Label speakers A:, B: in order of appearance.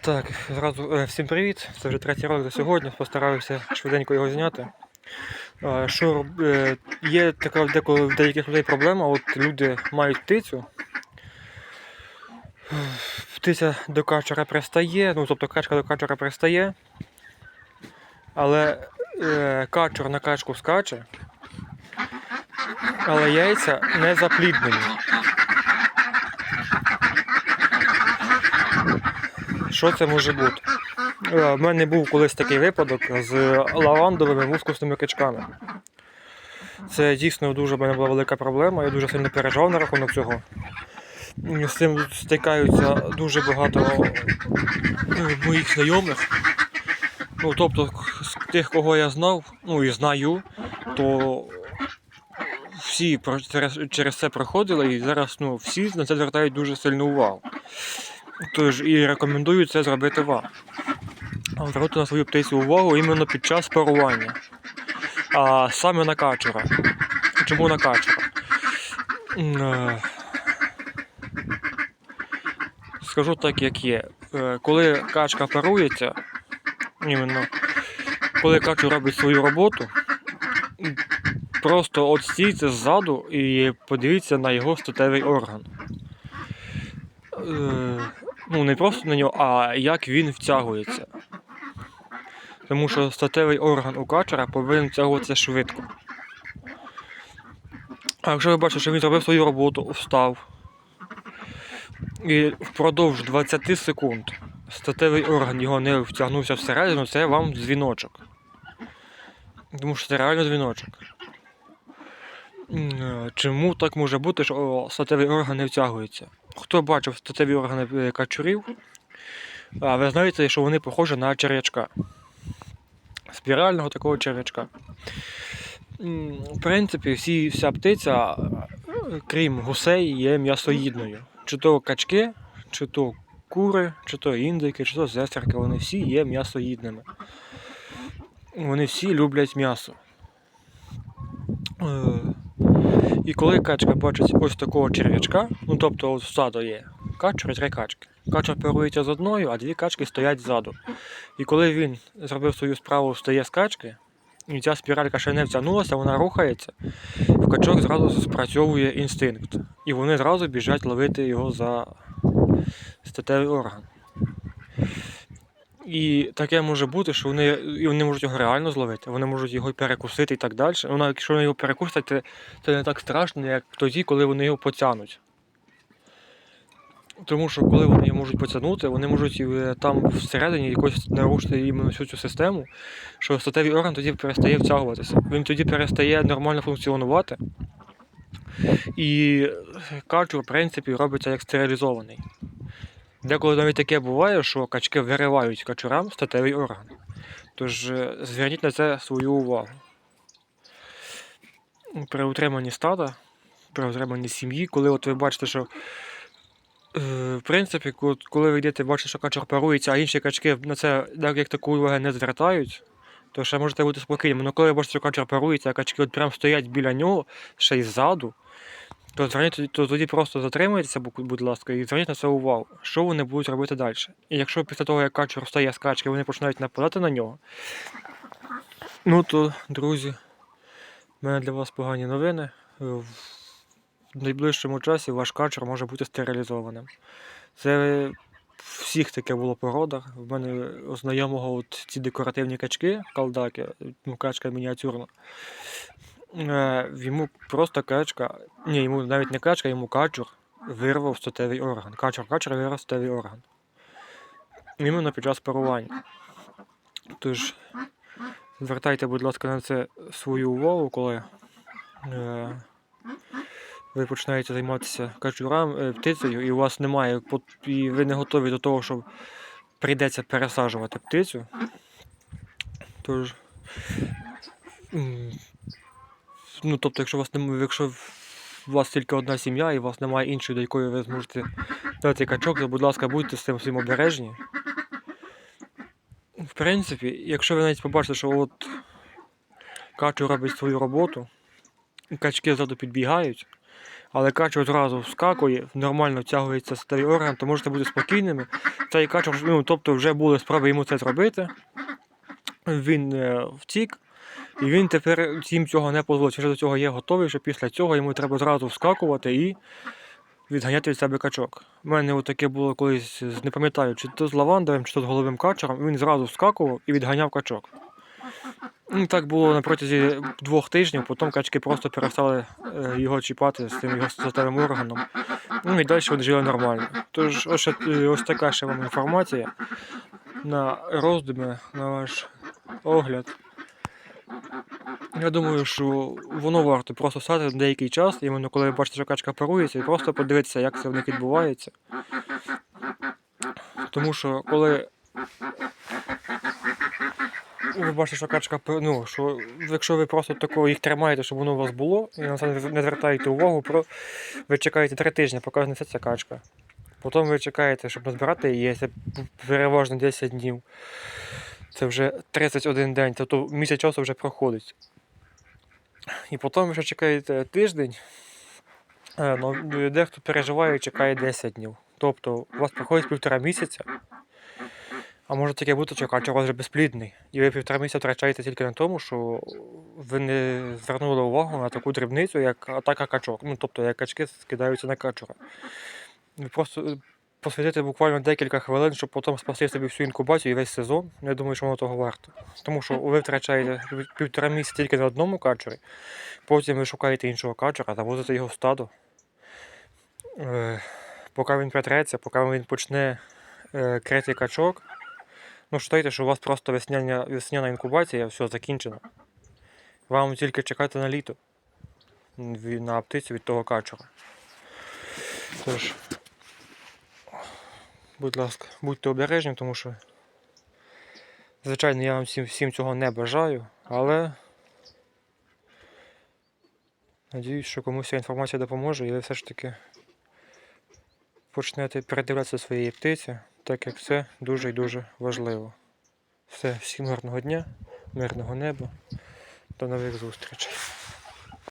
A: Так, зразу е, всім привіт. Це вже третій ролик за сьогодні. Постараюся швиденько його зняти. Що е, є така деколи в деяких людей проблема, от люди мають птицю. Птиця до качера пристає, ну тобто качка до качера пристає, але е, качур на качку скаче, але яйця не запліднені. Що це може бути? Е, В мене був колись такий випадок з лавандовими мускусними качками. Це дійсно дуже мене була велика проблема, я дуже сильно переживав на рахунок цього. З цим стикаються дуже багато е, моїх знайомих. Ну, тобто, з тих, кого я знав, ну і знаю, то всі через це проходили і зараз ну, всі на це звертають дуже сильну увагу. Тож і рекомендую це зробити вам. Звернути на свою птицю увагу іменно під час парування. А саме на качура. Чому на качура? Е, Скажу так, як є. Е, Коли качка парується, іменно, коли качур робить свою роботу, просто от стійте ззаду і подивіться на його статевий орган. Ну не просто на нього, а як він втягується. Тому що статевий орган у качера повинен втягуватися швидко. А якщо ви бачите, що він зробив свою роботу, встав, і впродовж 20 секунд статевий орган його не втягнувся всередину, це вам дзвіночок. Тому що це реально дзвіночок. Е, Чому так може бути, що статевий орган не втягується? Хто бачив статеві органи е, качурів, ви знаєте, що вони похожі на черв'ячка. Спірального такого черв'ячка. В принципі, всі, вся птиця, е, крім гусей, є м'ясоїдною. Чи то качки, чи то кури, чи то індики, чи то зестерки, вони всі є м'ясоїдними. Вони всі люблять м'ясо. І коли качка бачить ось такого черв'ячка, ну тобто ззаду є качур і три качки. Качур парується з одною, а дві качки стоять ззаду. І коли він зробив свою справу, встає з качки, і ця спіралька ще не втягнулася, вона рухається, в качок зразу спрацьовує інстинкт. І вони зразу біжать ловити його за статевий орган. І таке може бути, що вони, вони можуть його реально зловити, вони можуть його перекусити і так далі. Навіть якщо вони його перекусять, це, це не так страшно, як тоді, коли вони його потягнуть. Тому що коли вони його можуть потягнути, вони можуть е, там всередині якось нарушити іменно всю цю систему, що статевий орган тоді перестає втягуватися. Він тоді перестає нормально функціонувати. І качур, в принципі, робиться як стерилізований. Деколи навіть таке буває, що качки виривають качурам статевий орган. Тож е, зверніть на це свою увагу. При утриманні стада, при утриманні сім'ї, коли от ви бачите, що е, в принципі, коли ви йдете, бачите, що качур парується, а інші качки на це як таку увагу не звертають, то ще можете бути спокійними. Але коли ви бачите, що качур парується, а качки от прям стоять біля нього, ще й ззаду, то, зверніть, то тоді просто затримуйтеся, бу- будь ласка, і зверніть на це увагу, що вони будуть робити далі. І якщо після того, як качур встає з качки, вони починають нападати на нього, ну то, друзі, в мене для вас погані новини. Е, В найближчому часі ваш качур може бути стерилізованим. Це всіх таке було по родах. В мене у знайомого от ці декоративні качки, калдаки, ну, качка мініатюрна. Е, йому просто качка, ні, йому навіть не качка, йому качур вирвав статевий орган. Качур, качур вирвав статевий орган. Іменно під час парування. Тож, звертайте, будь ласка, на це свою увагу, коли е, ви починаєте займатися качурам, е, птицею, і у вас немає, і ви не готові до того, що прийдеться пересаджувати птицю. Тож. Ну, тобто, якщо у вас немає, якщо у вас тільки одна сім'я і у вас немає іншої, до якої ви зможете дати качок, то, будь ласка, будьте з цим всім обережні. В принципі, якщо ви навіть побачите, що от качу робить свою роботу, качки ззаду підбігають, але качур одразу вскакує, нормально втягується статевий орган, то можете бути спокійними. Цей качур, ну, тобто вже були спроби йому це зробити. Він е, втік, і він тепер їм цього не дозволить. Він вже до цього є готовий, що після цього йому треба зразу вскакувати і відганяти від себе качок. У мене таке було колись, не пам'ятаю, чи то з лавандовим, чи то з головим качером, він зразу вскакував і відганяв качок. Ну, так було на протязі двох тижнів, потім качки просто перестали е, його чіпати з тим його статевим органом. Ну і далі вони жили нормально. Тож ось, е, ось така ще вам інформація на роздуми, на ваш огляд. Я думаю, що воно варто просто стати деякий час, іменно коли ви бачите, що качка парується, і просто подивитися, як це в них відбувається. Тому що коли ви бачите, що качка, ну, що якщо ви просто такого їх тримаєте, щоб воно у вас було, і на це не звертаєте увагу, про... ви чекаєте три тижні, поки знесеться качка. Потім ви чекаєте, щоб назбирати її, це переважно 10 днів. Це вже 31 день, тобто місяць часу вже проходить. І потім ще чекаєте тиждень, е, ну, дехто переживає і чекає 10 днів. Тобто у вас проходить півтора місяця, а може таке бути, що у вас вже безплідний. І ви півтора місяця втрачаєте тільки на тому, що ви не звернули увагу на таку дрібницю, як атака качок. Ну, тобто, як качки скидаються на качура. Ви просто посвятите буквально декілька хвилин, щоб потім спасти собі всю інкубацію і весь сезон. Я думаю, що воно того варто. Тому що ви втрачаєте півтора місяця тільки на одному качурі, потім ви шукаєте іншого качура, завозите його в стадо. Е, поки він притреться, поки він почне е, крити качок. Ну, вважайте, що у вас просто весняна, весняна інкубація, все закінчено. Вам тільки чекати на літо. На птицю від того качура. Тож, будь ласка, будьте обережні, тому що, звичайно, я вам всім, всім цього не бажаю, але надіюсь, що комусь ця інформація допоможе, і ви все ж таки почнете передивлятися своєї птиці, так як це дуже і дуже важливо. Все, всім гарного дня, мирного неба, до нових зустрічей.